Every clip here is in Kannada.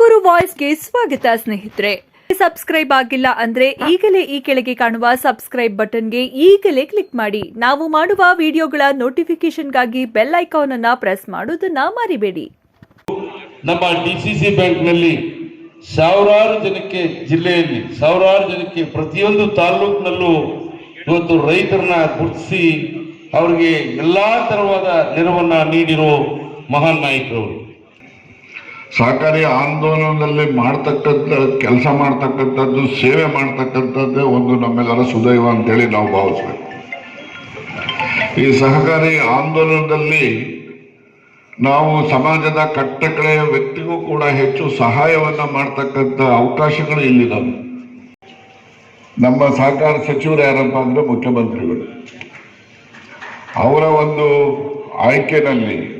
ತುಮಕೂರು ವಾಯ್ಸ್ಗೆ ಸ್ವಾಗತ ಸ್ನೇಹಿತರೆ. ಸಬ್ಸ್ಕ್ರೈಬ್ ಆಗಿಲ್ಲ ಅಂದ್ರೆ ಈಗಲೇ ಈ ಕೆಳಗೆ ಕಾಣುವ ಸಬ್ಸ್ಕ್ರೈಬ್ ಬಟನ್ಗೆ ಈಗಲೇ ಕ್ಲಿಕ್ ಮಾಡಿ. ನಾವು ಮಾಡುವ ವಿಡಿಯೋಗಳ ನೋಟಿಫಿಕೇಶನ್ಗಾಗಿ ಬೆಲ್ ಐಕಾನ್ ಅನ್ನ ಪ್ರೆಸ್ ಮಾಡೋದನ್ನ ಮರಿಬೇಡಿ. ನಮ್ಮ ಡಿ ಸಿ ಸಿ ಬ್ಯಾಂಕ್ನಲ್ಲಿ ಸಾವಿರಾರು ಜನಕ್ಕೆ ಜಿಲ್ಲೆಯಲ್ಲಿ, ಸಾವಿರಾರು ಜನಕ್ಕೆ ಪ್ರತಿಯೊಂದು ತಾಲೂಕಿನಲ್ಲೂ ಇವತ್ತು ರೈತರನ್ನ ಗುರುತಿಸಿ ಅವರಿಗೆ ಎಲ್ಲಾ ತರವಾದ ನೆರವನ್ನ ನೀಡಿರೋ ಮಹಾನ್ ನಾಯಕರವರು ಸಹಕಾರಿ ಆಂದೋಲನದಲ್ಲಿ ಮಾಡ್ತಕ್ಕಂಥ, ಕೆಲಸ ಮಾಡ್ತಕ್ಕಂಥದ್ದು, ಸೇವೆ ಮಾಡ್ತಕ್ಕಂಥದ್ದೇ ಒಂದು ನಮ್ಮೆಲ್ಲರ ಸುದೈವ ಅಂತೇಳಿ ನಾವು ಭಾವಿಸ್ಬೇಕು. ಈ ಸಹಕಾರಿ ಆಂದೋಲನದಲ್ಲಿ ನಾವು ಸಮಾಜದ ಕಟ್ಟಕಡೆಯ ವ್ಯಕ್ತಿಗೂ ಕೂಡ ಹೆಚ್ಚು ಸಹಾಯವನ್ನ ಮಾಡ್ತಕ್ಕಂಥ ಅವಕಾಶಗಳು ಇಲ್ಲಿದ್ದಾವೆ. ನಮ್ಮ ಸಹಕಾರ ಸಚಿವರು ಯಾರಪ್ಪ ಅಂದ್ರೆ ಮುಖ್ಯಮಂತ್ರಿಗಳು. ಅವರ ಒಂದು ಆಯ್ಕೆನಲ್ಲಿ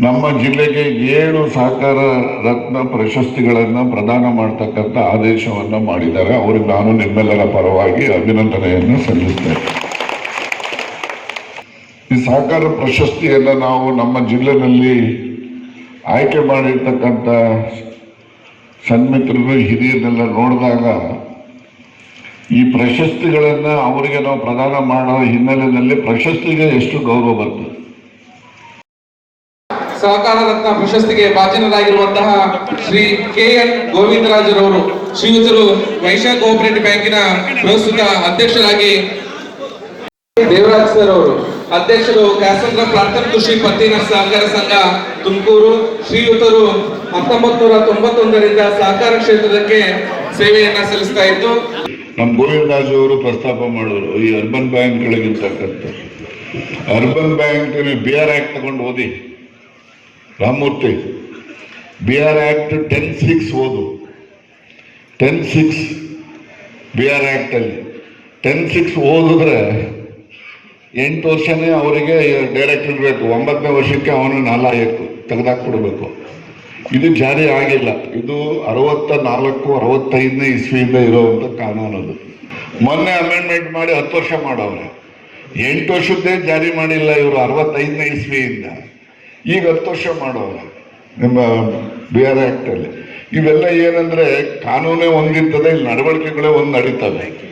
ನಮ್ಮ ಜಿಲ್ಲೆಗೆ ಏಳು ಸಹಕಾರ ರತ್ನ ಪ್ರಶಸ್ತಿಗಳನ್ನು ಪ್ರದಾನ ಮಾಡ್ತಕ್ಕಂಥ ಆದೇಶವನ್ನು ಮಾಡಿದ್ದಾರೆ. ಅವರಿಗೆ ನಾನು ನಿಮ್ಮೆಲ್ಲರ ಪರವಾಗಿ ಅಭಿನಂದನೆಯನ್ನು ಸಲ್ಲಿಸ್ತೇನೆ. ಈ ಸಹಕಾರ ಪ್ರಶಸ್ತಿಯನ್ನು ನಾವು ನಮ್ಮ ಜಿಲ್ಲೆನಲ್ಲಿ ಆಯ್ಕೆ ಮಾಡಿರ್ತಕ್ಕಂಥ ಸನ್ಮಿತ್ರರು ಹಿರಿಯರನ್ನೆಲ್ಲ ನೋಡಿದಾಗ ಈ ಪ್ರಶಸ್ತಿಗಳನ್ನು ಅವರಿಗೆ ನಾವು ಪ್ರದಾನ ಮಾಡೋ ಹಿನ್ನೆಲೆಯಲ್ಲಿ ಪ್ರಶಸ್ತಿಗೆ ಎಷ್ಟು ಗೌರವ ಬರ್ತದೆ? ಸಹಕಾರ ರತ್ನ ಪ್ರಶಸ್ತಿಗೆ ಭಾಜನರಾಗಿರುವಂತಹ ಶ್ರೀ ಕೆ ಎನ್ ಗೋವಿಂದರಾಜರವರು, ಶ್ರೀಯುತರು ವೈಶಾಖ ಕೋಆಪರೇಟಿವ್ ಬ್ಯಾಂಕಿನ ಪ್ರಸ್ತುತ ಅಧ್ಯಕ್ಷರಾಗಿ ದೇವರಾಜ್ ಸರ್ ಅವರು ಅಧ್ಯಕ್ಷರು ಕ್ಯಾಸಂದ್ರ ಪ್ರಾಥಮಿಕ ಕೃಷಿ ಪತ್ತಿನ ಸಹಕಾರ ಸಂಘ ತುಮಕೂರು, ಶ್ರೀಯುತರು ಹತ್ತೊಂಬತ್ ನೂರ ತೊಂಬತ್ತೊಂದರಿಂದ ಸಹಕಾರ ಕ್ಷೇತ್ರಕ್ಕೆ ಸೇವೆಯನ್ನ ಸಲ್ಲಿಸ್ತಾ ಇತ್ತು ನಮ್ಮ ಗೋವಿಂದರಾಜ್ ಅವರು ಪ್ರಸ್ತಾಪ ಮಾಡೋರು ಈ urban ಬ್ಯಾಂಕ್ಗಳಿಗಿರ್ತಕ್ಕಂಥ urban bank B R act ತಗೊಂಡು ಓದಿ. Ramamurthy B R act ten six ಓದು. ಟೆನ್ ಸಿಕ್ಸ್ ಬಿ ಆರ್ ಆ್ಯಕ್ಟಲ್ಲಿ ಟೆನ್ ಸಿಕ್ಸ್ ಓದಿದ್ರೆ ಎಂಟು ವರ್ಷನೇ ಅವರಿಗೆ ಡೈರೆಕ್ಟರ್ ಇರಬೇಕು ಒಂಬತ್ತನೇ ವರ್ಷಕ್ಕೆ ಅವನು ನಾಲಾಯಕು ತೆಗೆದಾಕ್ಬಿಡ್ಬೇಕು. ಇದು ಜಾರಿ ಆಗಿಲ್ಲ. ಇದು ಅರವತ್ತ ನಾಲ್ಕು ಅರವತ್ತೈದನೇ ಇಸ್ವಿಯಿಂದ ಇರುವಂತ ಕಾನೂನು ಅದು. ಮೊನ್ನೆ ಅಮೆಂಡ್ಮೆಂಟ್ ಮಾಡಿ ಹತ್ತು ವರ್ಷ ಮಾಡವ್ರೆ. ಎಂಟು ವರ್ಷದ್ದೇ ಜಾರಿ ಮಾಡಿಲ್ಲ ಇವರು ಅರವತ್ತೈದನೇ ಇಸ್ವಿಯಿಂದ. ಈಗ ಹತ್ತು ವರ್ಷ ಮಾಡವ್ರೆ ನಿಮ್ಮ ಬಿ ಆರ್ ಆಕ್ಟ್ ಅಲ್ಲಿ. ಇವೆಲ್ಲ ಏನಂದ್ರೆ ಕಾನೂನೇ ಒಂದಿರ್ತದೆ, ಇಲ್ಲಿ ನಡವಳಿಕೆಗಳೇ ಒಂದು ನಡೀತವೆ.